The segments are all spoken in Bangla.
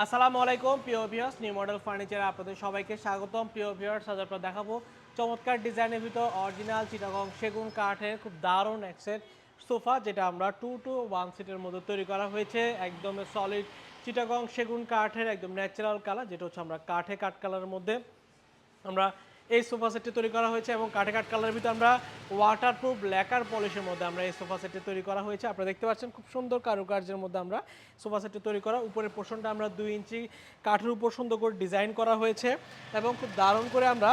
আসসালামু আলাইকুম, প্রিয় ভিউয়ার্স নিউ মডেল ফার্নিচার আপনাদের সবাইকে স্বাগতম। প্রিয় ভিউয়ার্স আজ আপনার দেখাবো চমৎকার ডিজাইনের ভিতর অরিজিনাল চিটাগং সেগুন কাঠের খুব দারুণ একসেট সোফা, যেটা আমরা টু টু ওয়ান সিটের মধ্যে তৈরি করা হয়েছে। একদম সলিড চিটাগং সেগুন কাঠের একদম ন্যাচারাল কালার যেটা হচ্ছে আমরা কাঠে কাঠ কালারের মধ্যে আমরা এই সোফা সেটটি তৈরি করা হয়েছে এবং কাঠে কাঠ কালারের ভিতরে আমরা ওয়াটারপ্রুফ ল্যাকার পলিশের মধ্যে আমরা এই সোফা সেটটি তৈরি করা হয়েছে। আপনারা দেখতে পাচ্ছেন খুব সুন্দর কারুকার্যের মধ্যে আমরা সোফা সেটটি তৈরি করা। উপরের পোর্শনটা আমরা দুই ইঞ্চি কাঠের উপর সুন্দর করে ডিজাইন করা হয়েছে এবং খুব দারুণ করে আমরা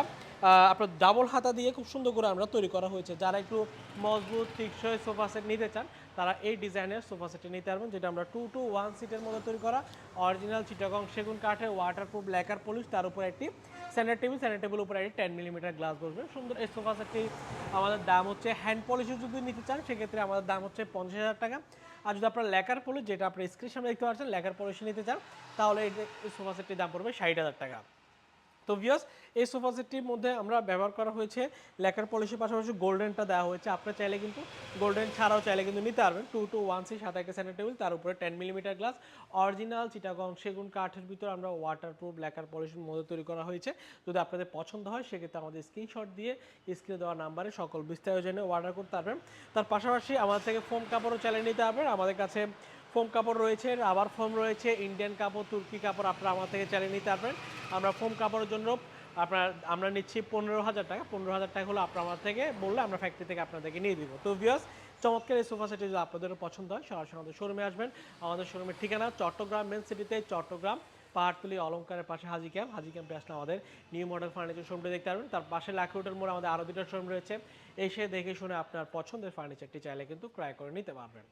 আপনার ডাবল হাতা দিয়ে খুব সুন্দর করে আমরা তৈরি করা হয়েছে। যারা একটু মজবুত, টিকসই সোফা সেট নিতে চান, তারা এই ডিজাইনের সোফা সেটটি নিতে পারবেন, যেটা আমরা টু টু ওয়ান সিটের মধ্যে তৈরি করা। অরিজিনাল চিটাগং সেগুন কাঠের ওয়াটারপ্রুফ ল্যাকার পলিশ তার উপর একটি স্যানিটারি টেবিল স্যানিটারি টেবিল উপরে একটি টেন মিলিমিটার গ্লাস বসবে। সুন্দর এই সোফা সেটটি আমাদের দাম হচ্ছে হ্যান্ড পলিশও যদি নিতে চান, সেক্ষেত্রে আমাদের দাম হচ্ছে পঞ্চাশ হাজার টাকা। আর যদি আপনার লেকার পলিশ যেটা আপনার স্ক্রিন সামনে দেখতে পাচ্ছেন লেকার পলিশ নিতে চান, তাহলে এই এই সোফা সেটটির দাম পড়বে ষাট হাজার টাকা। তো ভিউয়ার্স এই সোফা সেটটির মধ্যে আমরা ব্যবহার করা হয়েছে। লেকার পলিশের পাশাপাশি গোল্ডেনটা দেওয়া হয়েছে। আপনার চাইলে কিন্তু গোল্ডেন ছাড়াও চাইলে কিন্তু নিতে পারবেন। টু টু ওয়ান সি সাত একটা সেন্টার টেবিল তার উপরে ten millimetre glass original Chittagong সেগুন কাঠের ভিতর আমরা ওয়াটারপ্রুফ লেকার পলিশের মধ্যে তৈরি করা হয়েছে। যদি আপনাদের পছন্দ হয়, সেক্ষেত্রে আমাদের স্ক্রিনশট দিয়ে স্ক্রিনে দেওয়া নাম্বারে সকল বিস্তারিত জেনে অর্ডার করতে পারবেন। তার পাশাপাশি আমাদের থেকে ফোম কাপড়ও চালিয়ে নিতে পারবেন। আমাদের কাছে ফোম কাপড় রয়েছে, রাবার ফোম রয়েছে ইন্ডিয়ান কাপড়, তুর্কি কাপড় আপনারা আমার থেকে চালিয়ে নিতে পারবেন। আমরা ফোম কাপড়ের জন্য আপনার, আমরা নিচ্ছি পনেরো হাজার টাকা, পনেরো হাজার টাকা হলো আপনার আমার থেকে বললে আমরা ফ্যাক্টরি থেকে আপনাদেরকে নিয়ে দিব। তো ভিউয়ার্স চমৎকার এই সোফা সেটি যদি আপনাদের পছন্দ হয়, সরাসরি আমাদের শোরুমে আসবেন। আমাদের শোরুমের ঠিকানা চট্টগ্রাম মেন সিটিতে চট্টগ্রাম, পাহাড়তলি অলঙ্কারের পাশে হাজি ক্যাম্প হাজি ক্যাম্পে আসলে আমাদের নিউ মডেল ফার্নিচার শোরুমটি দেখতে পারবেন। তার পাশে লাখ রোডের মোড়ে আমাদের আরও দুটো শোরুম রয়েছে। এসে দেখে শুনে আপনার পছন্দের ফার্নিচারটি চাইলে কিন্তু ক্রয় করে নিতে পারবেন।